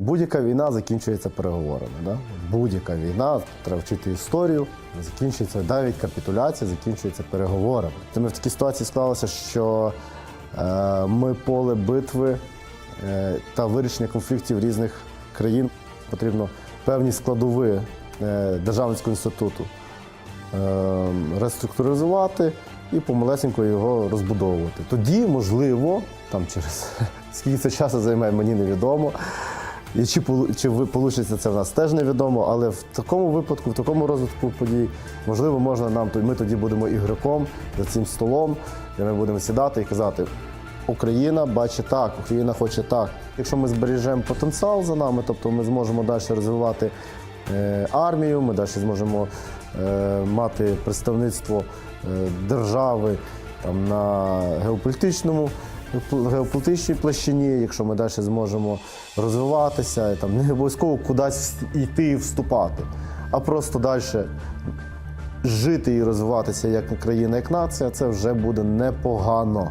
Будь-яка війна закінчується переговорами. Да? Будь-яка війна, треба вчити історію, закінчується навіть капітуляція, закінчується переговорами. Тому в такій ситуації склалося, що е, ми поле битви е, та вирішення конфліктів різних країн потрібно певні складові е, Державницького інституту е, реструктуризувати і помалесенько його розбудовувати. Тоді, можливо, там через скільки це часу займе, мені невідомо. І чи, чи вийде це в нас теж невідомо, але в такому випадку, в такому розвитку подій, можливо, можна нам ми тоді будемо ігроком за цим столом, де ми будемо сідати і казати: Україна бачить так, Україна хоче так. Якщо ми збережемо потенціал за нами, тобто ми зможемо далі розвивати е, армію, ми далі зможемо е, мати представництво е, держави там, на геополітичному геополітичній площині, якщо ми далі зможемо розвиватися, і там не обов'язково кудись йти і вступати, а просто далі жити і розвиватися як країна, як нація, це вже буде непогано.